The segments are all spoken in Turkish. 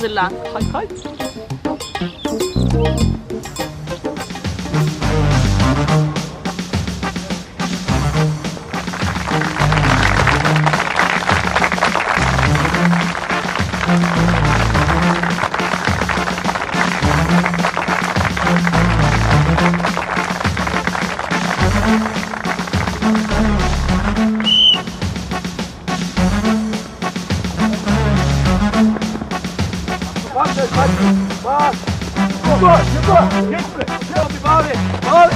the last high five. Hazırlan. Hay hay.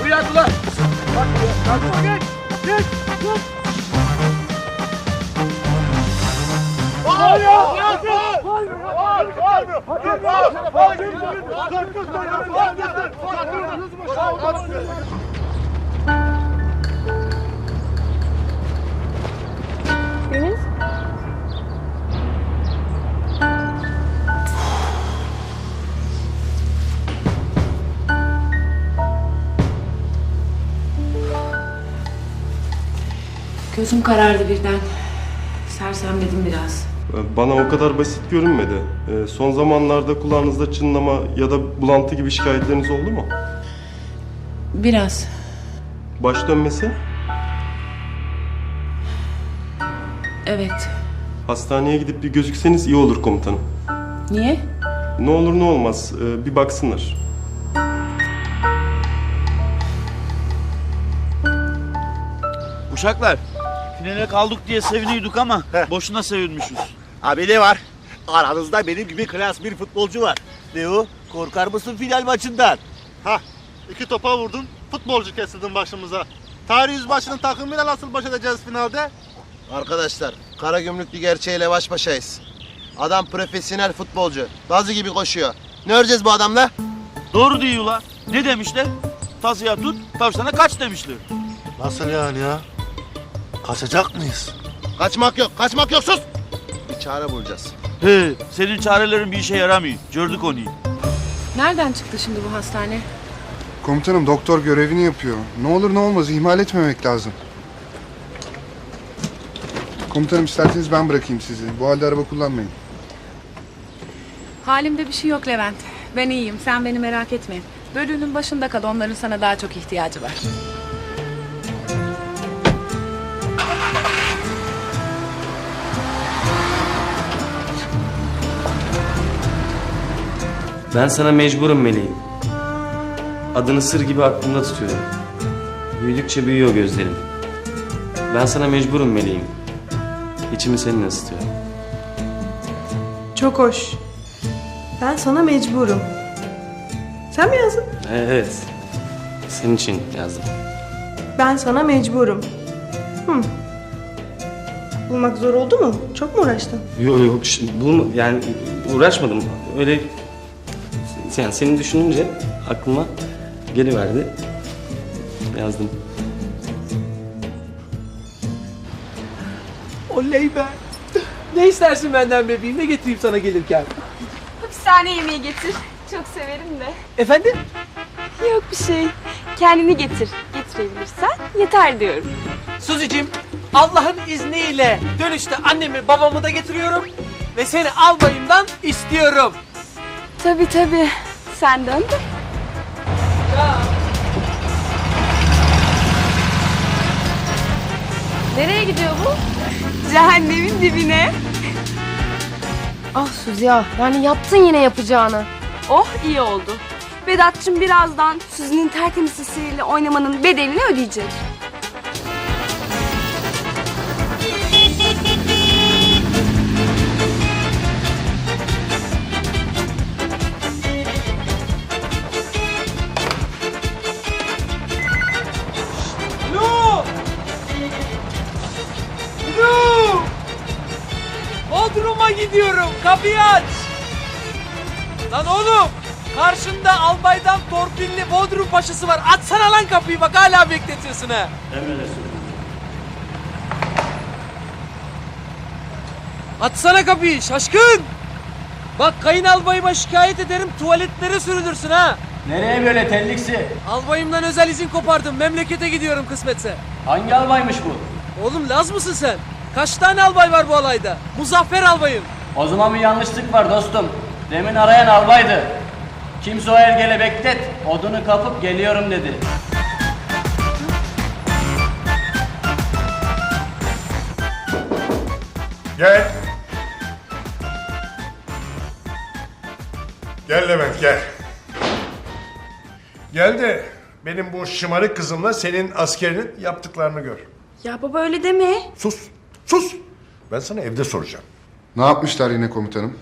Buraya dur lan. Geç, geç, dur. Deniz. Gözüm karardı birden. Sersemledim biraz. Bana o kadar basit görünmedi. Ee, Son zamanlarda kulağınızda çınlama ya da bulantı gibi şikayetleriniz oldu mu? Biraz. Baş dönmesi? Evet. Hastaneye gidip bir gözükseniz iyi olur komutanım. Niye? Ne olur ne olmaz ee, bir baksınlar. Uşaklar, finale kaldık diye seviniyorduk ama boşuna sevinmişiz. Abi ne var? Aranızda benim gibi klas bir futbolcu var. Ne o? Korkar mısın final maçından? Ha, iki topa vurdun, futbolcu kesildin başımıza. Tarih yüzbaşının takımıyla nasıl baş edeceğiz finalde? Arkadaşlar, Karagümrüklü gerçeğiyle baş başayız. Adam profesyonel futbolcu. Bazı gibi koşuyor. Ne öreceğiz bu adamla? Doğru diyorlar. Ne demişler? Tazıya tut, tavşana kaç demişler. Nasıl yani ya? Kaçacak mıyız? Kaçmak yok, kaçmak yok sus! Bir çare bulacağız. He, senin çarelerin bir işe yaramıyor. Gördük onu. Nereden çıktı şimdi bu hastane? Komutanım doktor görevini yapıyor. Ne olur ne olmaz ihmal etmemek lazım. Komutanım isterseniz ben bırakayım sizi. Bu halde araba kullanmayın. Halimde bir şey yok Levent. Ben iyiyim. Sen beni merak etme. Bölüğünün başında kal. Onların sana daha çok ihtiyacı var. Ben sana mecburum meleğim. Adını sır gibi aklımda tutuyorum. Büyüdükçe büyüyor gözlerim. Ben sana mecburum meleğim. İçimi seninle ısıtıyorum. Çok hoş. Ben sana mecburum. Sen mi yazdın? Evet. Senin için yazdım. Ben sana mecburum. Hı. Bulmak zor oldu mu? Çok mu uğraştın? Yok yok şi- bulma yani uğraşmadım. Öyle yani seni düşününce aklıma geliverdi. Yazdım. Oley be. Ne istersin benden bebeğim? Ne getireyim sana gelirken? Hapishane yemeği getir. Çok severim de. Efendim? Yok bir şey. Kendini getir. Getirebilirsen yeter diyorum. Suzi'cim Allah'ın izniyle dönüşte annemi babamı da getiriyorum. Ve seni albayımdan istiyorum. Tabii tabii. Sen dön de. Nereye gidiyor bu? Cehennemin dibine. Ah Suzi ya, yani yaptın yine yapacağını. Oh iyi oldu. Vedat'cığım birazdan Suzi'nin tertemiz sesiyle oynamanın bedelini ödeyecek. Bodrum'a gidiyorum. Kapıyı aç. Lan oğlum! Karşında albaydan torpilli Bodrum paşası var. Açsana lan kapıyı bak hala bekletiyorsun ha. Açsana kapıyı şaşkın. Bak kayınalbayıma şikayet ederim tuvaletlere sürülürsün ha. Nereye böyle telliksi? Albayımdan özel izin kopardım. Memlekete gidiyorum kısmetse. Hangi albaymış bu? Oğlum Laz mısın sen? Kaç tane albay var bu alayda? Muzaffer albayım. O zaman bir yanlışlık var dostum. Demin arayan albaydı. Kimse o ergele beklet. Odunu kapıp geliyorum dedi. Gel. Gel Levent gel. Gel de benim bu şımarık kızımla senin askerinin yaptıklarını gör. Ya baba öyle deme. Sus, sus. Ben sana evde soracağım. Ne yapmışlar yine komutanım?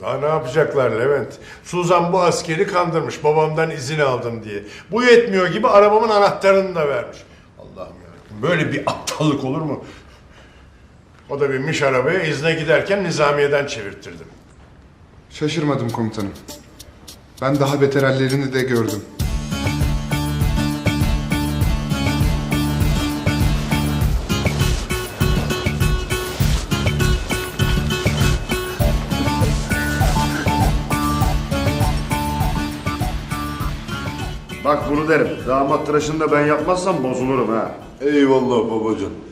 Daha ne yapacaklar Levent? Suzan bu askeri kandırmış babamdan izin aldım diye. Bu yetmiyor gibi arabamın anahtarını da vermiş. Allah'ım ya. Böyle bir aptallık olur mu? O da binmiş arabaya izne giderken nizamiyeden çevirttirdim. Şaşırmadım komutanım. Ben daha beter hallerini de gördüm. Bak bunu derim. Damat tıraşını da ben yapmazsam bozulurum ha. Eyvallah babacığım.